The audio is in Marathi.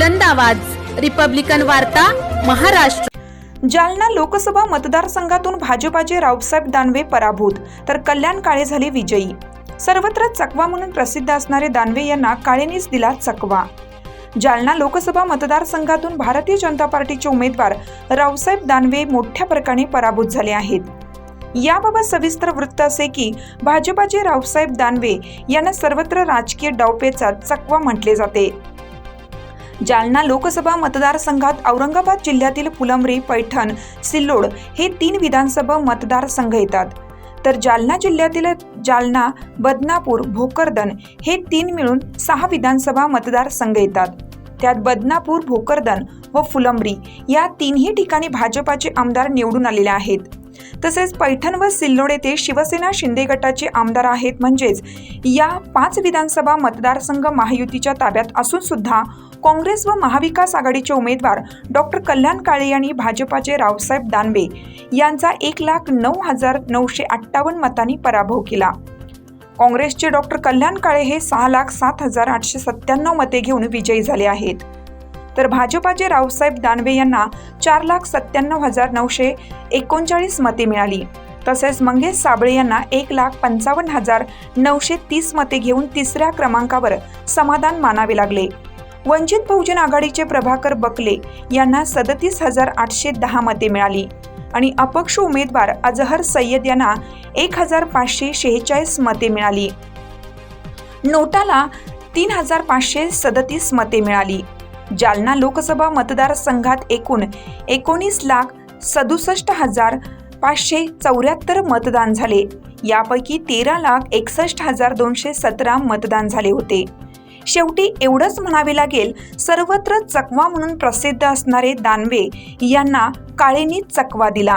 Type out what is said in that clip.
बुलंद आवाज. रिपब्लिकन वार्ता महाराष्ट्र. जालना लोकसभा मतदारसंघातून भाजपाचे रावसाहेब दानवे पराभूत तर कल्याण काळे झाले विजयी. सर्वत्र चकवा म्हणून प्रसिद्ध असणारे दानवे यांना काळेनीच दिला चकवा. जालना लोकसभा मतदारसंघातून भारतीय जनता पार्टीचे उमेदवार रावसाहेब दानवे मोठ्या प्रकारे पराभूत झाले आहेत. याबाबत सविस्तर वृत्त असे की भाजपाचे रावसाहेब दानवे यांना सर्वत्र राजकीय डावपेचा चकवा म्हटले जाते. जालना लोकसभा मतदारसंघात औरंगाबाद जिल्ह्यातील फुलंब्री पैठण सिल्लोड हे तीन विधानसभा मतदारसंघ येतात. तर जालना जिल्ह्यातील जालना बदनापूर भोकरदन हे तीन मिळून सहा विधानसभा मतदारसंघ येतात. त्यात बदनापूर भोकरदन व फुलंब्री या तीनही ठिकाणी भाजपाचे आमदार निवडून आलेले आहेत. तसेच पैठण व सिल्लोड येथे शिवसेना शिंदे गटाचे आमदार आहेत. म्हणजेच या पाच विधानसभा मतदारसंघ महायुतीच्या ताब्यात असून सुद्धा काँग्रेस व महाविकास आघाडीचे उमेदवार डॉक्टर कल्याण काळे यांनी भाजपाचे रावसाहेब दानवे यांचा एक लाख नऊ हजार नऊशे अठ्ठावन्न मतांनी पराभव केला. काँग्रेसचे डॉक्टर कल्याण काळे हे सहा लाख सात हजार आठशे सत्त्याण्णव मते घेऊन विजयी झाले आहेत. तर भाजपाचे रावसाहेब दानवे यांना चार लाख सत्त्याण्णव हजार नऊशे एकोणचाळीस मते मिळाली. तसेच मंगेश साबळे यांना एक लाख पंचावन्न हजार नऊशे तीस मते घेऊन तिसऱ्या क्रमांकावर समाधान मानावे लागले. वंचित बहुजन आघाडीचे प्रभाकर बकले यांना सदतीस हजार आठशे दहा मते मिळाली आणि अपक्ष उमेदवार अजहर सय्यद यांना एक हजार पाचशे शेहेचाळीस मते मिळाली. नोटाला तीन हजार पाचशे सदतीस मते मिळाली. जालना लोकसभा मतदारसंघात एकूण एकोणीस लाख सदुसष्ट हजार पाचशे चौऱ्याहत्तर मतदान झाले. यापैकी तेरा लाख एकसष्ट हजार दोनशे सतरा मतदान झाले होते. शेवटी एवढंच म्हणावे लागेल सर्वत्र चकवा म्हणून प्रसिद्ध असणारे दानवे यांना काळेनी चकवा दिला.